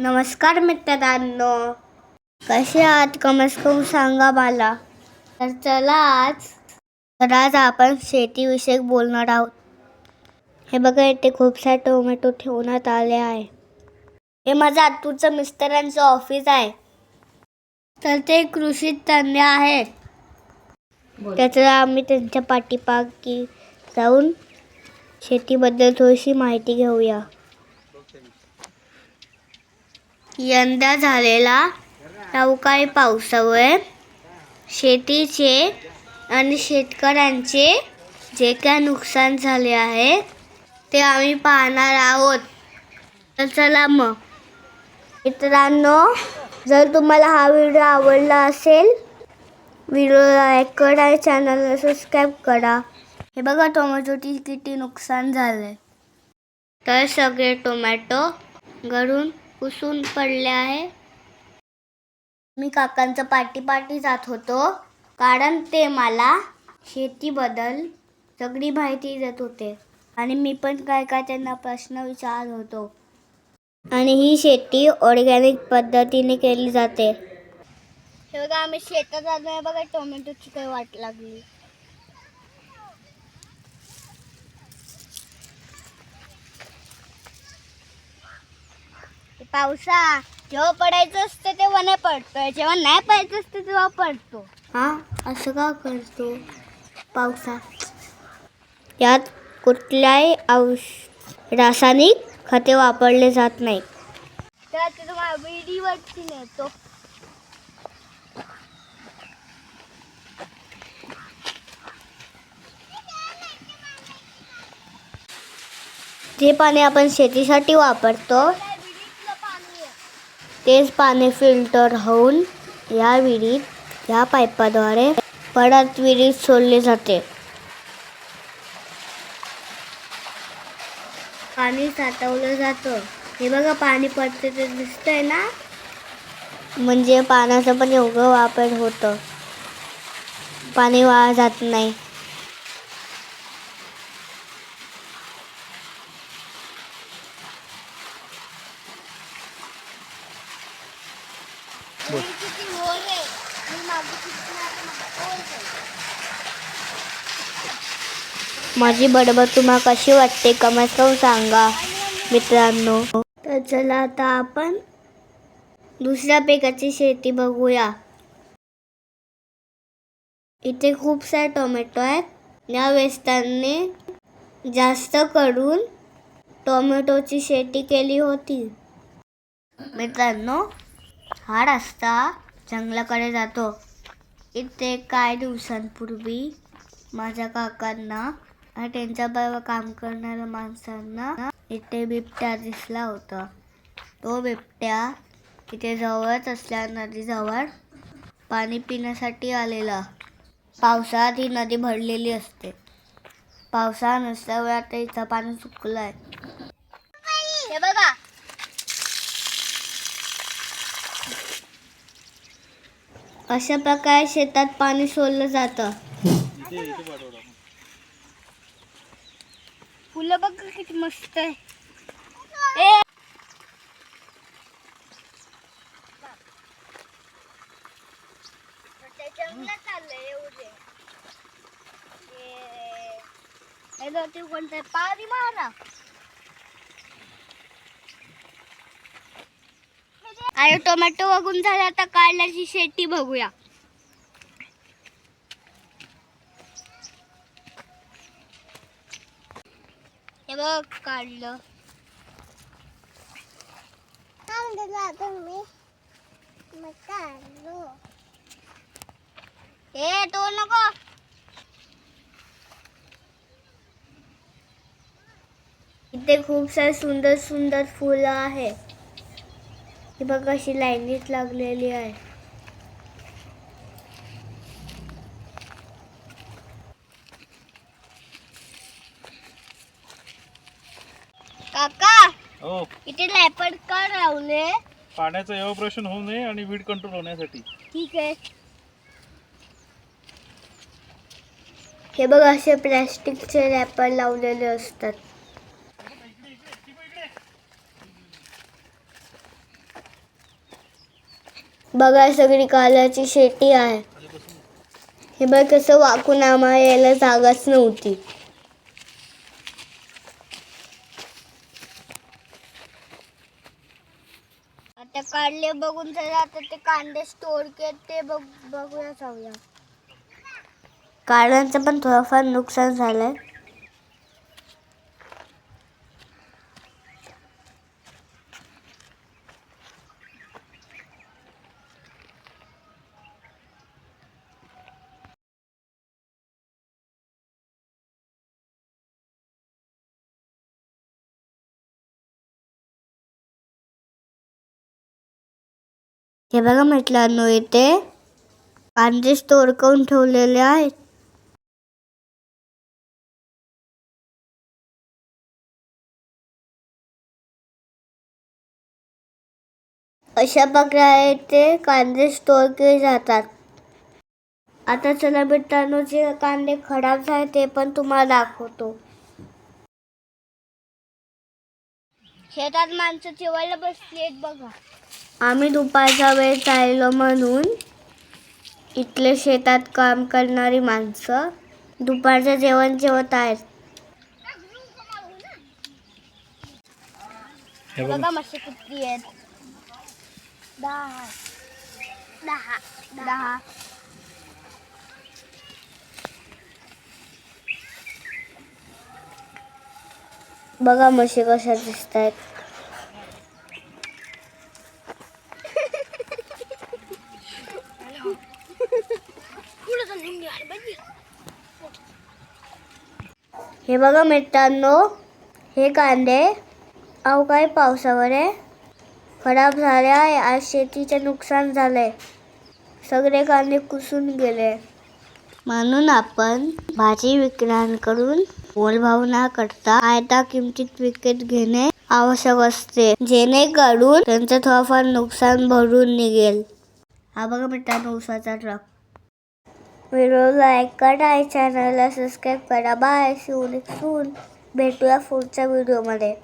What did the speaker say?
नमस्कार मित्रांनो. कसे आहात? कमेंट्स करून सांगा मला. तर चला आज तर आज आपण शेतीविषयक बोलणार आहोत. हे बघा इथे खूप सारे टोमॅटो ठेवण्यात आले आहे. हे माझं आतूचं मिस्टरांचं ऑफिस आहे. तर ते कृषी तज्ञ आहेत. त्याचं आम्ही त्यांच्या पाठीपाठी जाऊन शेतीबद्दल थोडीशी माहिती घेऊया. यंदा झालेला अवकाळी पावसामुळे शेतीचे आणि शेतकऱ्यांचे जे काय नुकसान झाले आहे ते आम्ही पाहणार आहोत. तर चला मग. मित्रांनो जर तुम्हाला हा व्हिडिओ आवडला असेल व्हिडिओ लाईक करा आणि चॅनलला सबस्क्राईब करा. हे बघा टोमॅटोची किती नुकसान झालं तर सगळे टोमॅटो गळून पुसून पडले आहे. मी काकांचं पाठी पाठी जात होतो. कारण ते मला शेतीबद्दल सगळी माहिती देत होते. आणि मी पण काय काय त्यांना प्रश्न विचारत होतो. आणि ही शेती ऑर्गॅनिक पद्धतीने केली जाते. हे बघा आम्ही शेतात आलो आहे बघा टोमॅटोची काही वाट लागली. पावसा जेव्हा पडायचं असतं तेव्हा नाही पडतोय जेव्हा नाही पडायचं असतं तेव्हा पडतो. हा? असं का करतो? पावसा. यात कुठल्याही औष रासायनिक खते वापरले जात नाही तर ते तुम्हाला विहिरीवरती नेतो. जे पाणी आपण शेतीसाठी वापरतो तेच पाणी फिल्टर होऊन या विहिरीत या पाईपाद्वारे परत विहिरीत सोडले जाते. पाणी साठवलं जातं. हे बघा पाणी पडते ते दिसतंय ना? म्हणजे पाण्याचा पण योग्य वापर होतं. पाणी वाया जात नाही. माझी बडबड तुम्हाला कशी वाटते? कमेंट करून सांगा मित्रांनो. तर चला आता आपण दुसऱ्या पिकाची शेती बघूया. इथे खूप सारे टोमॅटो आहेत. या वेस्टांनी जास्त करून टोमॅटोची शेती केली होती. मित्रांनो हा रस्ता जंगलाकडे जातो. इथे काय दिवसांपूर्वी माझ्या काकांना आणि त्यांच्या बरोबर काम करणाऱ्या माणसांना इथे बिबट्या दिसला होता. तो बिबट्या इथे जवळच असल्या नदीजवळ पाणी पिण्यासाठी आलेला. पावसाळ्यात ही नदी भरलेली असते. पावसाळा नसल्यामुळे आता इथं पाणी सुकलं आहे हे बघा अशा प्रकारे शेतात पाणी सोडलं जातं. फुलं बघ किती मस्त आहे. चाललंय हे कोणतं? पाणी मारा. आणि टोमॅटो बघून झाला आता कारल्याची शेती बघूया. हे बघ काढलं. ए तो नको. इथे खूप सारे सुंदर सुंदर फुलं आहे. ही बघ अशी लाईनीत लागलेली आहे. काका हो. इथे लॅपड का लावले? पाण्याचं एव्हप्रेशन होऊ नये आणि वीड कंट्रोल होण्यासाठी. ठीक आहे. हे बघ असे प्लॅस्टिकचे रॅपर लावलेले असतात. बघा सगळी कालाची शेती आहे. हे बघ कसं वाकून आम्हाला यायला जागाच नव्हती. आता काढले बघून तर आता ते कांदे स्टोर केले ते बघ बघूया जाऊया. काढांचं पण थोडंफार नुकसान झालंय. हे बघा मिटलांनो इथे कांदे स्टोर करून ठेवलेले आहेत. अशा प्रकारे ते कांदे स्टोर केले जातात. आता चला मित्रांनो जे कांदे खराब झाले ते पण तुम्हाला दाखवतो. शेतात माणसं जेवायला बसली बघा. आम्ही दुपारचा वेळ चाललो म्हणून इथले शेतात काम करणारी माणसं दुपारचं जेवण जेवत आहेत. बघ किती आहेत. दहा. दहा. दहा. बघा म्हशी कशा दिसत आहेत हे बघा मित्रांनो हे कांदे अवकाळी पावसावर आहे? खराब झाले आहे आज शेतीचे नुकसान झाले. सगळे कांदे कुसून गेले. म्हणून आपण भाजी विक्रांकडून मोलभाव न करता आयता किमतीत विकत घेणे आवश्यक असते. जेणेकरून त्यांचं थोडंफार नुकसान भरून निघेल. हा बघा मित्रांनो उसाचा ट्रक व्हिडिओ लाईक करा चॅनलला सबस्क्राईब करा. बाय सून सून भेटूया पुढच्या व्हिडिओमध्ये